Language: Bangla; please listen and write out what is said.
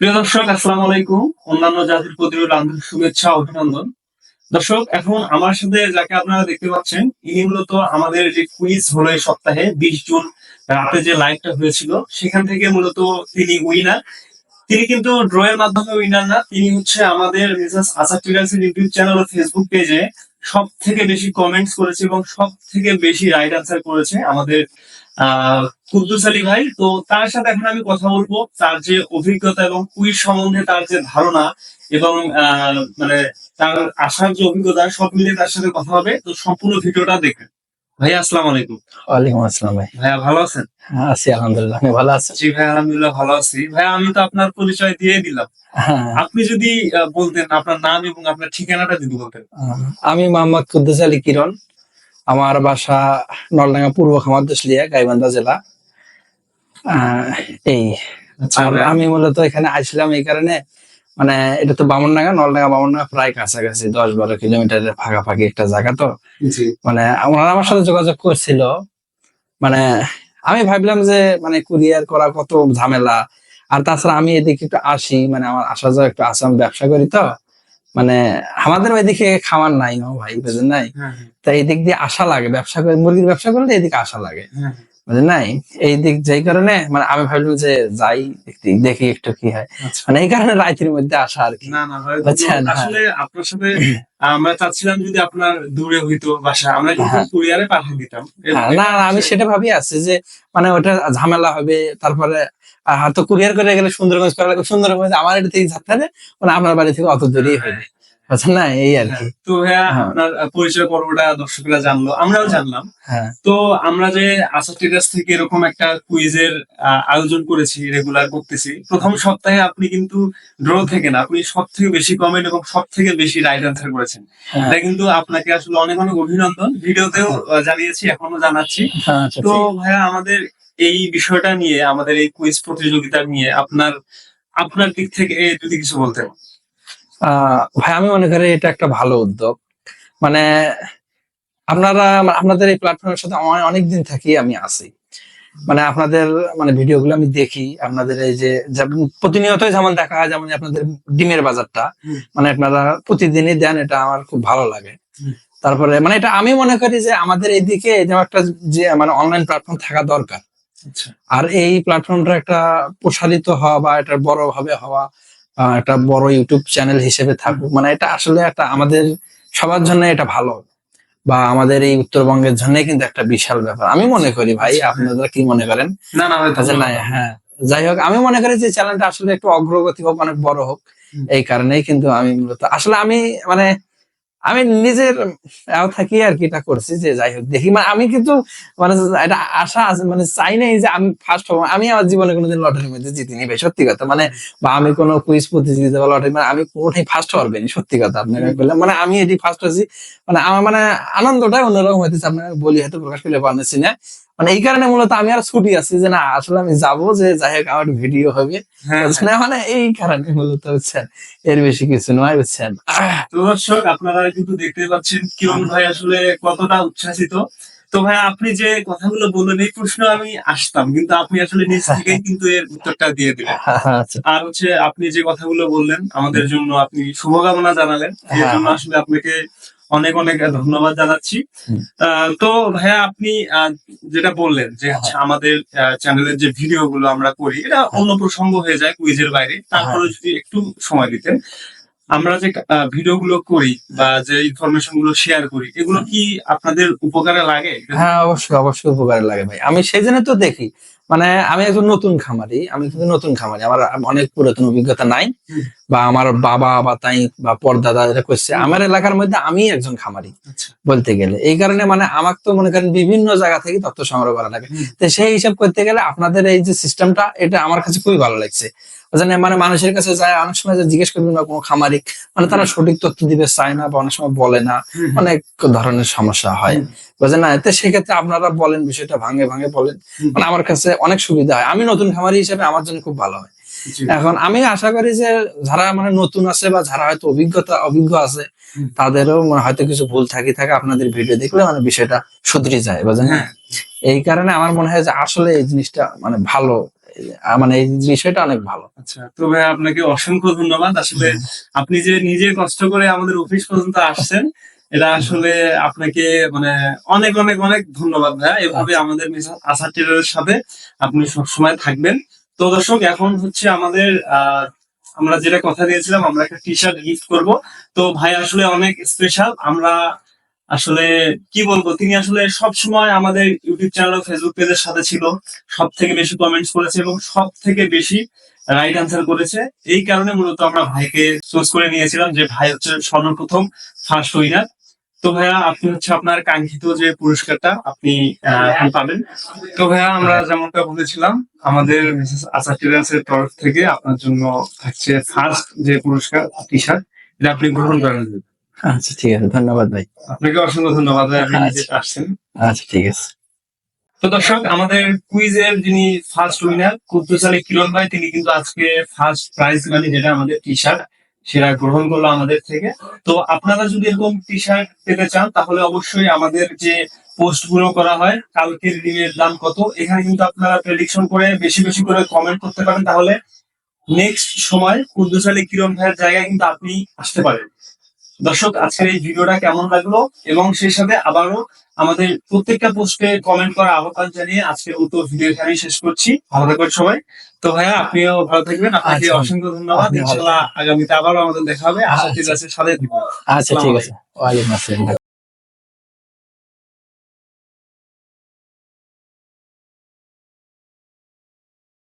প্রিয় দর্শক, আসসালাম আলাইকুম। অন্যান্য জাতির প্রতি রইল আন্তরিক শুভেচ্ছা অভিনন্দন। দর্শক, এখন আমার সাথে যাকে আপনারা দেখতে পাচ্ছেন, ইনি মূলত আমাদের যে কুইজ হলো এই সপ্তাহে, বিশ জুন রাতে যে লাইভটা হয়েছিল, সেখান থেকে মূলত তিনি উইনার তিনি কিন্তু ড্র এর মাধ্যমে উইনার না, তিনি হচ্ছে আমাদের মিসেস আসাদ টিলার্সের ইউটিউব চ্যানেল ও ফেসবুক পেজে সব থেকে বেশি কমেন্টস করেছে এবং সব থেকে বেশি রাইট আনসার করেছে আমাদের কুদ্দুস আলী ভাই তো তার সাথে এখন আমি কথা বলব তার যে অভিজ্ঞতা এবং কুইজ সম্বন্ধে তার যে ধারণা এবং মানে তার আসার যে অভিজ্ঞতা সব মিলে তার সাথে কথা হবে। তো সম্পূর্ণ ভিডিওটা দেখেন ভাইয়া আসসালামু আলাইকুম। ওয়ালাইকুম আসসালাম ভাই। ভাইয়া ভালো আছেন? হ্যাঁ আছি আলহামদুলিল্লাহ আমি ভালো আছি জি ভাই আলহামদুলিল্লাহ ভালো আছি। ভাইয়া আমি তো আপনার পরিচয় দিয়ে দিলাম। হ্যাঁ, আপনি যদি বলতেন আপনার নাম এবং আপনার ঠিকানাটা যদি বলতেন। আমি মোহাম্মদ কুদ্দুস আলী কিরণ। আমার বাসা নলডাঙ্গা পূর্ব খামারদশলিয়া গাইবান্ধা জেলা। এই আচ্ছা। আমি মূলত এখানে আসলাম এই কারণে মানে এটা তো বামনডাঙ্গা নলডাঙ্গা বামনডাঙ্গা প্রায় কাছাকাছি দশ বারো কিলোমিটারের ফাঁকাফাঁকি একটা জায়গা তো। মানে ওনারা আমার সাথে যোগাযোগ করছিল। মানে আমি ভাবলাম যে মানে কুরিয়ার করা কত ঝামেলা। আর তাছাড়া আমি এদিকে একটু আসি মানে আমার আসা যাওয়া একটু আসাম ব্যবসা করি তো। মানে আমাদের ওইদিকে খাবার নাই ভাই বুঝলেন নাই? হ্যাঁ হ্যাঁ, তাই এই দিক দিয়ে আশা লাগে ব্যবসা করে মুরগির ব্যবসা করলে এদিকে আশা লাগে। হ্যাঁ। বুঝলেন নাই এই দিক যেই কারণে মানে আমি ভাবলাম যে যাই দেখি একটু কি হয়। আচ্ছা। মানে এই কারণে রাইতের মধ্যে আসা আর কি। না না ভাই হ্যাঁ। আসলে আপনার সাথে আমরা চাচ্ছিলাম যদি আপনার দূরে হইতো বাসা আমরা হ্যাঁ। কুরিয়ারে পাঠিয়ে দিতাম। হ্যাঁ, না না আমি সেটা ভাবি আছি যে মানে ওটা ঝামেলা হবে তারপরে হয়তো কুরিয়ার করে গেলে সুন্দরগঞ্জ করা লাগবে সুন্দরগঞ্জ আমার এটা থেকে যাত্রা মানে আপনার বাড়ি থেকে অত দূরেই হবে। বুঝছেন না এই আর কি। তো ভাইয়া হ্যাঁ। আপনার পরিচয় পর্বটা দর্শকরা জানলো আমরাও জানলাম। হ্যাঁ। তো আমরা যে আসাস্টিকাস থেকে এরকম একটা কুইজের আয়োজন করেছি রেগুলার করতেছি প্রথম সপ্তাহে আপনি কিন্তু ড্র থেকে না আপনি সব থেকে বেশি কমেন্ট এবং সব থেকে বেশি রাইট আনসার করেছেন। হ্যাঁ, এটা কিন্তু আপনাকে আসলে অনেক অনেক অভিনন্দন ভিডিওতেও জানিয়েছি এখনও জানাচ্ছি। আচ্ছা, তো ভাইয়া আমাদের এই বিষয়টা নিয়ে আমাদের এই কুইজ প্রতিযোগিতা নিয়ে আপনার আপনার দিক থেকে যদি কিছু বলতেন আহ, ভাই আমি মনে করি এটা একটা ভালো উদ্যোগ। মানে আপনারা আপনাদের এই প্ল্যাটফর্মের সাথে আমার অনেকদিন থাকি আমি আছি। মানে আপনাদের মানে ভিডিওগুলো আমি দেখি আপনাদের এই যে প্রতিনিয়ত যেমন দেখা হয় যেমন আপনাদের ডিমের বাজারটা মানে আপনারা প্রতিদিনই দেন এটা আমার খুব ভালো লাগে। তারপরে মানে এটা আমি মনে করি যে আমাদের এইদিকে যেমন একটা যে মানে অনলাইন প্ল্যাটফর্ম থাকা দরকার। আচ্ছা। আর এই প্ল্যাটফর্মটা একটা প্রসারিত হওয়া বা এটা বড় ভাবে হওয়া একটা বড় ইউটিউব চ্যানেল হিসেবে থাকুক। মানে এটা আসলে একটা আমাদের সবার জন্য এটা ভালো বা আমাদের এই উত্তরবঙ্গের জন্য কিন্তু একটা বিশাল ব্যাপার। আমি মনে করি ভাই আপনারা কি মনে করেন? না না আচ্ছা, না হ্যাঁ। যাই হোক আমি মনে করি যে চ্যানেলটা আসলে একটু অগ্রগতি হোক অনেক বড় হোক এই কারণেই কিন্তু আমি মূলত আসলে আমি মানে আমি নিজের থাকি আর কি এটা করছি যে যাই হোক দেখি। মানে আমি কিন্তু মানে এটা আশা আছে মানে চাই নাই যে আমি ফার্স্ট হব আমি আমার জীবনে কোনোদিন লটারির মধ্যে জিতিনি ভাই সত্যি কথা। মানে বা আমি কোনো কুইজ প্রতিযোগিতা বা লটারি মানে আমি কোনোটাই ফার্স্ট পারবেনি সত্যি কথা আপনাকে বললাম। মানে আমি এটি ফার্স্ট হয়েছি মানে আমার মানে আনন্দটাই অন্যরকম হইতেছে আপনাকে বলি হয়তো প্রকাশ করলে পারছি না। মানে এই কারণে মূলত আমি আর ছুটি আছি যে না আসলে আমি যাব যে যাই হোক আমার ভিডিও হবে। হ্যাঁ মানে এই কারণে মূলত বুঝছেন এর বেশি কিছু নয় তো দর্শক আপনারা কিন্তু দেখতে পাচ্ছেন কিরণ ভাই আসলে কতটা উচ্ছ্বাসিত। তো ভাই আপনি যে কথাগুলো বললেন এই প্রশ্ন আমি আসতাম কিন্তু আপনি আসলে নিজ থেকে কিন্তু এর উত্তরটা দিয়ে দিলেন। আচ্ছা। আর হচ্ছে আপনি যে কথাগুলো বললেন আমাদের জন্য আপনি শুভকামনা জানালেন। এর হ্যাঁ, জন্য আসলে আপনাকে অনেক অনেক ধন্যবাদ জানাচ্ছি। আহ, তো ভাইয়া আপনি আহ, যেটা বললেন যে হচ্ছে আমাদের চ্যানেলের যে ভিডিও গুলো আমরা করি এটা অন্য প্রসঙ্গ হয়ে যায় কুইজের বাইরে। তারপরে যদি একটু সময় দিতেন আমরা যে ভিডিও গুলো করি বা যে ইনফরমেশনগুলো শেয়ার করি এগুলো কি আপনাদের উপকারে লাগে? হ্যাঁ অবশ্যই অবশ্যই উপকারে লাগে ভাই। আমি সেই জন্য তো দেখি। মানে আমি একজন নতুন খামারি আমি কিন্তু নতুন খামারি। আমার অনেক পুরাতন অভিজ্ঞতা নাই। বা আমার বাবা বা তাই বা পরদাদা যেটা করছে। আমার এলাকার মধ্যে আমি একজন খামারি আচ্ছা। বলতে গেলে। এই কারণে মানে আমাকে তো মনে করেন বিভিন্ন জায়গা থেকে তথ্য সংগ্রহ করা লাগে। তো সেই হিসাব করতে গেলে আপনাদের এই যে সিস্টেমটা এটা আমার কাছে খুবই ভালো লাগছে। বুঝলেন মানে মানুষের কাছে যায় অনেক সময় জিজ্ঞেস করবেন না কোনো খামারিক মানে তারা সঠিক তথ্য দিবে চায় না বা অনেক সময় বলে না। অনেক ধরনের সমস্যা হয়। বুঝলেন না? এতে সেক্ষেত্রে আপনারা বলেন বিষয়টা ভাঙে ভাঙে বলেন। মানে আমার কাছে অনেক সুবিধা হয়। আমি নতুন খামারি হিসেবে আমার জন্য খুব ভালো হয়। এখন আমি আশা করি যে যারা মানে নতুন আছে বা যারা হয়তো অভিজ্ঞতা অভিজ্ঞ আছে তাদেরও মানে হয়তো কিছু ভুল থাকি থাকে আপনাদের ভিডিও দেখলে মানে বিষয়টা শুধরে যায় বুঝলেন হ্যাঁ। এই কারণে আমার মনে হয় যে আসলে এই জিনিসটা মানে ভালো মানে এই বিষয়টা অনেক ভালো। আচ্ছা তো ভাই আপনাকে অসংখ্য ধন্যবাদ। আসলে আপনি যে নিজে কষ্ট করে আমাদের অফিস পর্যন্ত আসছেন এটা আসলে আপনাকে মানে অনেক অনেক অনেক ধন্যবাদ ভাইয়া। এভাবে আমাদের আসার টেলারের সাথে আপনি সবসময় থাকবেন। তো দর্শক এখন হচ্ছে আমাদের আহ আমরা যেটা কথা দিয়েছিলাম আমরা একটা টি শার্ট গিফট করব। তো ভাই আসলে অনেক স্পেশাল আমরা আসলে কি বলব, তিনি আসলে সব সময় আমাদের ইউটিউব চ্যানেল ও ফেসবুক পেজের সাথে ছিল সব থেকে বেশি কমেন্টস করেছে এবং সব থেকে বেশি রাইট আনসার করেছে। এই কারণে মূলত আমরা ভাইকে চুজ করে নিয়েছিলাম যে ভাই হচ্ছে সর্বপ্রথম ফার্স্ট উইনার তো ভাইয়া, আপনি হচ্ছে আপনার কাঙ্ক্ষিত যে পুরস্কারটা আপনি পাবেন। তো ভাইয়া, আমরা যেমনটা বলেছিলাম, আমাদের মিসেস আশা টিলার্স এর তরফ থেকে আপনার জন্য থাকছে ফার্স্ট যে পুরস্কার টি শার্ট এটা আপনি গ্রহণ করেন। আচ্ছা ঠিক আছে ধন্যবাদ ভাই। আপনাকে অসংখ্য ধন্যবাদ ভাই আপনি নিজে আচ্ছা। আসছেন। আচ্ছা ঠিক আছে। তো দর্শক আমাদের কুইজের যিনি ফার্স্ট উইনার কুদ্দুসালী কিরণ ভাই তিনি কিন্তু আজকে ফার্স্ট প্রাইজ মানে যেটা আমাদের টি শার্ট সেটা গ্রহণ করল আমাদের থেকে। তো আপনারা যদি এরকম টি শার্ট পেতে চান তাহলে অবশ্যই আমাদের যে পোস্টগুলো করা হয় কালকের রিমের দাম কত এখানে কিন্তু আপনারা প্রেডিকশন করে বেশি বেশি করে কমেন্ট করতে পারেন। তাহলে নেক্সট সময় কুদ্দুসালী কিরণ ভাইয়ের জায়গায় কিন্তু আপনি আসতে পারেন। দর্শক আজকের এই ভিডিওটা কেমন লাগল? এবং সেই সাথে আবারও আমাদের প্রত্যেকটা পোস্টে কমেন্ট করার আহ্বান জানিয়ে আজকে মতো ভিডিও এখানে শেষ করছি। ভালো থাকবেন সবাই। তো ভাইয়া আপনিও ভালো থাকবেন। আপনাকে আচ্ছা। অসংখ্য ধন্যবাদ। ইনশাল্লাহ আগামীতে আবারও আমাদের দেখা হবে। আশা আচ্ছা। ঠিক আছে সাথে আচ্ছা ঠিক আছে। ওয়ালাইকুম আসসালাম।